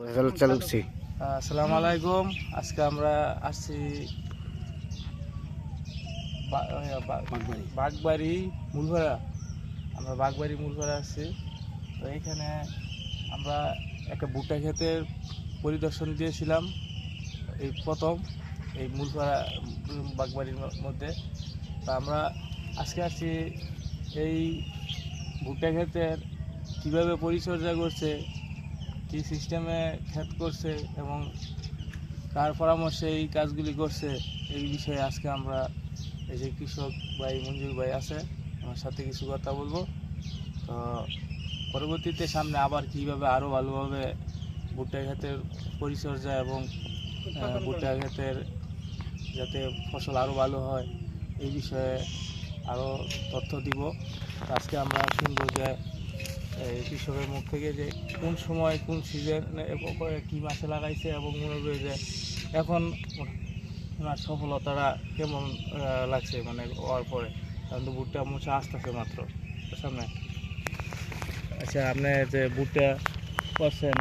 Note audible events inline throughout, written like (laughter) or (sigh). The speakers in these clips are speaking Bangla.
আসসালামু আলাইকুম। আজকে আমরা আসছি বাগবাড়ি। বাগবাড়ি মূলভরা আমরা বাগবাড়ি মূলভরা আসছি। তো এখানে আমরা একটা ভুট্টা ক্ষেতের পরিদর্শন দিয়েছিলাম। এই প্রথম এই মূলভরা উম, বাগবাড়ির মধ্যে। তা আমরা আজকে আসছি এই ভুট্টা ক্ষেতের কীভাবে পরিচর্যা করছে কী সিস্টেমে ক্ষেত করছে এবং তার পরামর্শে এই কাজগুলি করছে এই বিষয়ে আজকে আমরা এই যে কৃষক ভাই মঞ্জুর ভাই আছে আমার সাথে কিছু কথা বলব। তো পরবর্তীতে সামনে আবার কীভাবে আরও ভালোভাবে ভুট্টা ক্ষেতের পরিচর্যা এবং ভুট্টা ক্ষেতের যাতে ফসল আরও ভালো হয় এই বিষয়ে আরও তথ্য দিব। আজকে আমরা শুনব যে কৃষকের মুখ থেকে যে কোন সময়, কোন সিজনে কি মাসে লাগাইছে এবং মনে করি যে এখন ওনার সফলতাটা কেমন লাগছে মানে হওয়ার পরে? কারণ তো বুটটা মোছা আসতেছে মাত্র সামনে। আচ্ছা আপনি যে বুটটা করছেন,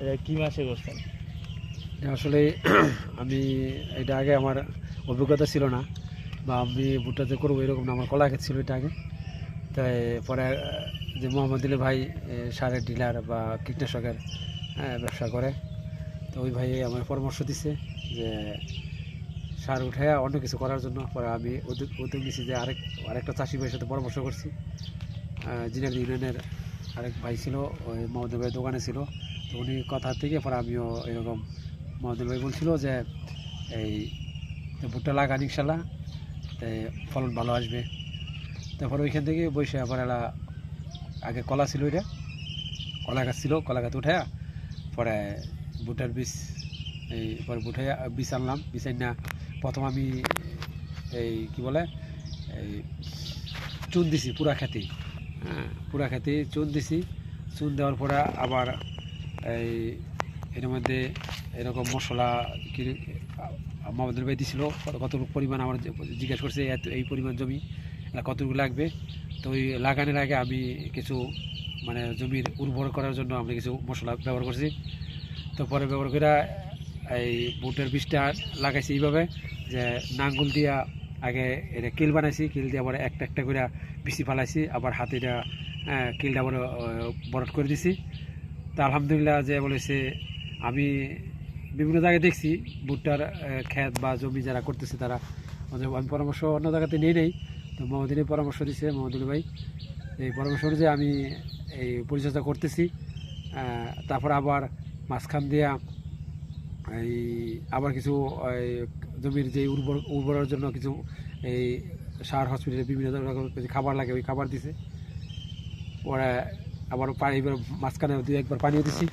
এটা কি মাসে করছেন? আসলে (clears throat) আমি এটা আগে আমার অভিজ্ঞতা ছিল না, বা আমি ভুট্টাতে করব এরকম না, আমার কলা ছিল এটা আগে। তাই পরে যে মোহাম্মদুল্লি ভাই সারের ডিলার বা কীটনাশকের ব্যবসা করে। তো ওই ভাই আমার পরামর্শ দিছে যে, সার উঠে অন্য কিছু করার জন্য। পরে আমি উদ্যোগ নিয়েছি যে আরেক, আরেকটা চাষি ভাইয়ের সাথে পরামর্শ করছি। জিনার ইউনিয়নের আরেক ভাই ছিল, ওই মহম্মদ ভাইয়ের দোকানে ছিল। তো উনি কথা থেকে পরে আমিও এরকম মহাদুল ভাই বলছিল যে, এই ভুট্টা লাগান ইনশাল্লাহ ফলন ভালো আসবে। তারপর ওইখান থেকে বসে আবার এলা আগে কলা ছিল এটা। কলা গাছ ছিল, কলা গাছ উঠে পরে ভুট্টার বীজ, এই পরে বুটে বীজ আনলাম। বীজ আনি না প্রথম আমি এই কি বলে, এই চুন দিছি, পুরা খেতে। হ্যাঁ পুরা খেতে চুন দিছি। চুন দেওয়ার পরে আবার এই এর মধ্যে এরকম মশলা কি মামাদের ভাই দিছিল কত- পরিমাণ আমার জিজ্ঞেস করছে, এত এই পরিমাণ জমি কতটুকু লাগবে? তো ওই লাগানোর আগে আমি কিছু মানে জমির উর্বর করার জন্য আমি কিছু মশলা ব্যবহার করছি। তো পরে ব্যবহার করে এই বুটের বীজটা লাগাইছি এইভাবে যে নাঙ্গুল দিয়া আগে এটা কিল বানাইছি, কিল দিয়ে আবার একটা একটা করে বিচি ফালাইছি, আবার হাতে এটা কিলটা আবার বরট করে দিছি। তা আলহামদুলিল্লাহ যে বলেছে, আমি বিভিন্ন জায়গায় দেখছি ভুট্টার ক্ষেত বা জমি যারা করতেছে তারা। আমি পরামর্শ অন্য জায়গাতে নিয়ে নেই। তো মোহাম্মদিনী পরামর্শ দিছে মোহাম্মদুল ভাই। এই পরামর্শ অনুযায়ী আমি এই পরিচর্যা করতেছি তারপর আবার মাঝখান দিয়া এই আবার কিছু জমির যে উর্বর, উর্বরের জন্য কিছু এই সার হসপিটালে বিভিন্ন কিছু খাবার লাগে, ওই খাবার দিছে। পরে আবার পানি এবার মাঝখানে দুই একবার পানিও দিছি।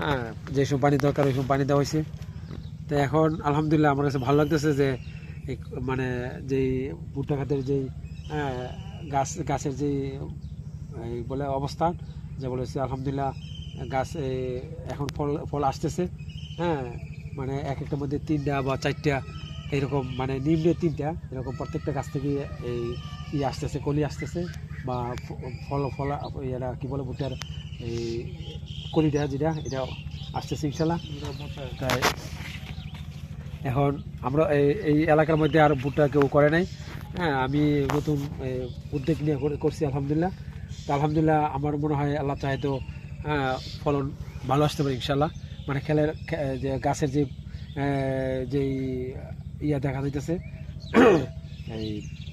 হ্যাঁ যেসব পানি দরকার, ওই সময় পানি দেওয়া হয়েছে। তো এখন আলহামদুলিল্লাহ আমার কাছে ভালো লাগতেছে যে এই মানে যেই ভুট্টা খাতের যেই হ্যাঁ, গাছ গাছের যেই এই বলে অবস্থান যে বলেছে আলহামদুলিল্লাহ গাছ এখন ফল ফল আসতেছে হ্যাঁ মানে এক একটার মধ্যে তিনটা বা চারটা এরকম মানে নিম্নে তিনটা এরকম প্রত্যেকটা গাছ থেকে এই ই আসতেছে কলি আসতেছে বা ফল ফল এরা কি বলে ভুট্টার এই কলিটা যেটা এটা আসতেছে ইনশাল্লাহ। তাই এখন আমরা এই এলাকার মধ্যে আর ভুট্টা কেউ করে নাই। হ্যাঁ আমি নতুন উদ্যোগ নিয়ে করে- করছি আলহামদুলিল্লাহ। তো আলহামদুলিল্লাহ আমার মনে হয় আল্লাহ চাহে তো হ্যাঁ, ফলন ভালো আসতে পারে ইনশাল্লাহ মানে খেলের যে গাছের যে যেই ইয়া দেখা যাইতেছে (coughs) এই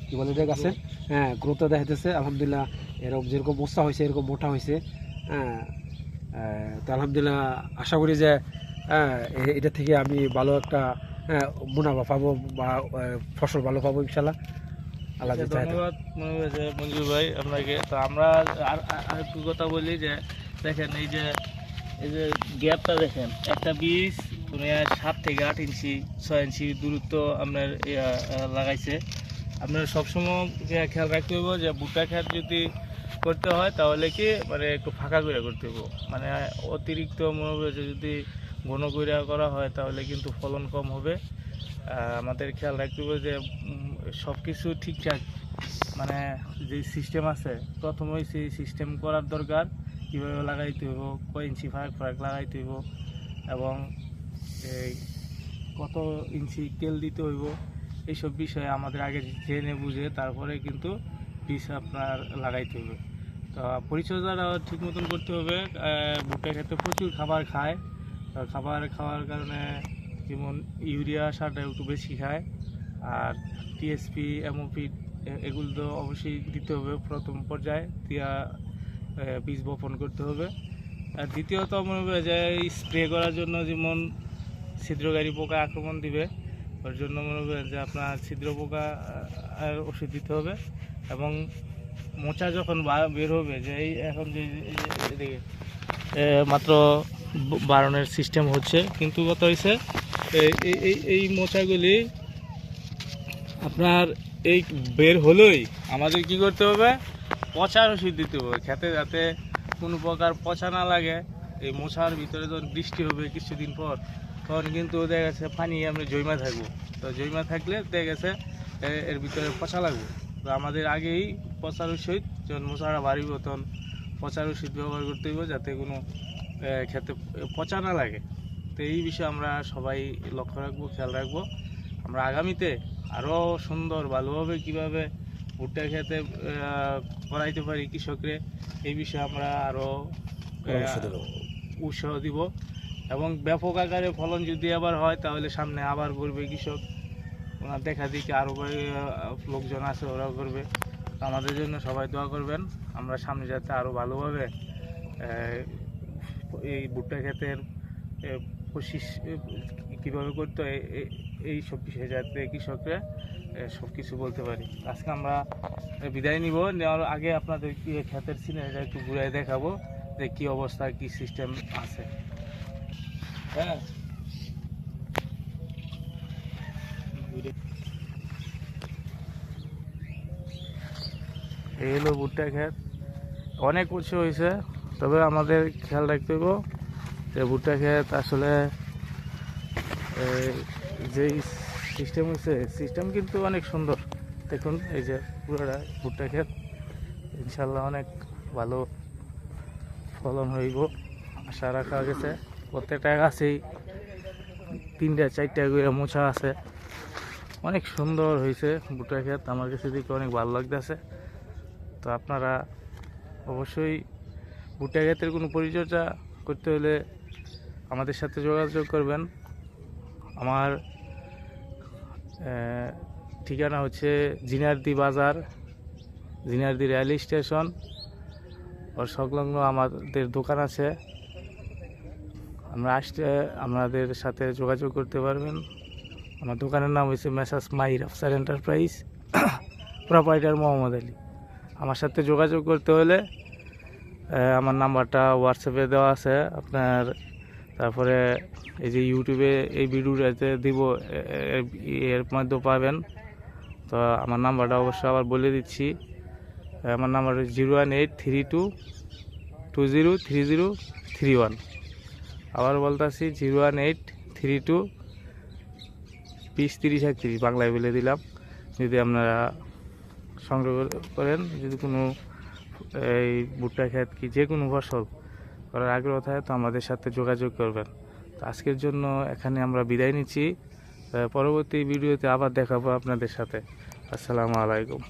কি বলে এটা গাছের হ্যাঁ গ্রোথটা দেখা যাইতেছে আলহামদুলিল্লাহ এরকম যেরকম মোস্তা হয়েছে এরকম মোটা হয়েছে হ্যাঁ তো আলহামদুলিল্লাহ আশা করি যে হ্যাঁ, এটা থেকে আমি ভালো একটা মুনাফা পাবো বা ফসল ভালো পাবো ইনশাল্লাহ আল্লাহ। ধন্যবাদ মঞ্জুর ভাই আপনাকে। তো আমরা আর, আর- আরেকটু কথা বলি যে, দেখেন এই যে এই যে গ্যাপটা দেখেন, একটা বীজ মানে সাত থেকে আট ইঞ্চি, ছয় ইঞ্চি দূরত্ব আপনার লাগাইছে। আপনার সবসময় খেয়াল রাখতে হবে যে, ভুট্টা খেত যদি করতে হয়, তাহলে কি মানে একটু ফাঁকা করে করতে হবে মানে অতিরিক্ত মনে যদি ঘন করে করা হয় তাহলে কিন্তু ফলন কম হবে। আমাদের খেয়াল রাখতে হবে যে সব কিছু ঠিকঠাক মানে যে সিস্টেম আছে প্রথমেই সেই সিস্টেম করার দরকার কীভাবে লাগাইতে হইব কয় ইঞ্চি ফারাক ফারাক লাগাইতে হইব এবং এই কত ইঞ্চি তেল দিতে হইব এইসব বিষয়ে আমাদের আগে জেনে বুঝে তারপরে কিন্তু বীজ আপনার লাগাইতে হবে। তো পরিচর্যাটা ঠিক মতন করতে হবে। আহ, ভুট্টা ক্ষেত্রে প্রচুর খাবার খায়। খাবার খাওয়ার কারণে যেমন ইউরিয়া সারটা একটু বেশি খায়, আর টিএসপি এমওপি এগুলো তো অবশ্যই দিতে হবে প্রথম পর্যায়ে। দিয়া বীজ বপন করতে হবে। আর দ্বিতীয়ত মনে হবে যে স্প্রে করার জন্য যেমন ছিদ্রকারী পোকা আক্রমণ দিবে, ওর জন্য মনে হবে যে আপনার ছিদ্র পোকা আর ওষুধ দিতে হবে। এবং মোচা যখন বের হবে যে এই এখন যে মাত্র ব- বারণের সিস্টেম হচ্ছে। কিন্তু কত হয়েছে এই- এই- মোচাগুলি আপনার এই বের হলেই আমাদের কি করতে হবে? পচার ওষুধ দিতে হবে, খেতে যাতে কোনো প্রকার পচা না লাগে। এই মশার ভিতরে যখন বৃষ্টি হবে কিছুদিন পর, তখন কিন্তু দেখা গেছে পানি আমরা জৈমা থাকব। তো জৈমা থাকলে দেখা গেছে এর ভিতরে পচা লাগবে। তো আমাদের আগেই পচার ওষুধ যখন মশারা বাড়িব, তখন পচার ওষুধ ব্যবহার করতে হইব যাতে কোনো খেতে পচা না লাগে। তো এই বিষয়ে আমরা সবাই লক্ষ্য রাখব খেয়াল রাখব। আমরা আগামীতে আরও সুন্দর ভালোভাবে কীভাবে ভুট্টা খেতে করাইতে পারি কৃষকরে এই বিষয়ে আমরা আরও উৎসাহ দিব। এবং ব্যাপক আকারে ফলন যদি আবার হয় তাহলে সামনে আবার করবে কৃষক। ওনার দেখা দেখি আরও লোকজন আছে ওরাও করবে আমাদের জন্য সবাই দোয়া করবেন। আমরা সামনে যাতে আরও ভালোভাবে এই ভুট্টা ক্ষেতের কোশিস কীভাবে করতে হয় এই সব বিষয়ে যাতে কৃষকরা সব কিছু বলতে পারি। আজকে আমরা বিদায় নিব। নেওয়ার আগে আপনাদের ক্ষেতের সিনারিটা একটু ঘুরে দেখাবো, যে কি অবস্থা, কি সিস্টেম আছে। হ্যাঁ। এই হলো ভুট্টা ক্ষেত। অনেক উঁচু হয়েছে। তবে আমাদের খেয়াল রাখতে হবে যে ভুট্টা ক্ষেত আসলে যেই সিস্টেম হয়েছে সিস্টেম কিন্তু অনেক সুন্দর। দেখুন, এই যে পুরোটা ভুট্টা ক্ষেত ইনশাল্লাহ অনেক ভালো ফলন হইব। আশা রাখা গেছে, প্রত্যেকটা গাছেই তিনটা, চারটা করে মোছা আছে। অনেক সুন্দর হয়েছে ভুট্টা ক্ষেত, আমার কাছে দেখে অনেক ভালো লাগতেছে। তো আপনারা অবশ্যই ভুট্টা কোনো পরিচর্যা করতে হলে আমাদের সাথে যোগাযোগ করবেন। আমার ঠিকানা হচ্ছে জিনারদি বাজার, জিনারদি রেল স্টেশন। ওর সংলগ্ন আমাদের দোকান আছে। আমরা আসতে আমাদের সাথে যোগাযোগ করতে পারবেন। আমার দোকানের নাম হচ্ছে Messrs Mahir Afsar enterprise (coughs) proprietor Mohammad Ali. আমার সাথে যোগাযোগ করতে হলে আমার নাম্বারটা হোয়াটসঅ্যাপে দেওয়া আছে। আপনার তারপরে এই যে ইউটিউবে এই ভিডিওটাতে দিব এর মধ্যেও পাবেন। তো আমার নাম্বারটা অবশ্যই আবার বলে দিচ্ছি। আমার number zero one eight three two two zero three zero three one. আবার বলতেছি zero one eight three two, বিশ তিরিশ একত্রিশ, বাংলায় বলে দিলাম। যদি আপনারা সংগ্রহ করেন, যদি কোনো এই ভুট্টা খেত কি যে কোনো ফসল করার আগ্রহ থাকে তো আমাদের সাথে যোগাযোগ করবেন। তো আজকের জন্য এখানে আমরা বিদায় নিচ্ছি। পরবর্তী ভিডিওতে আবার দেখাবো আপনাদের সাথে। আসসালামু আলাইকুম।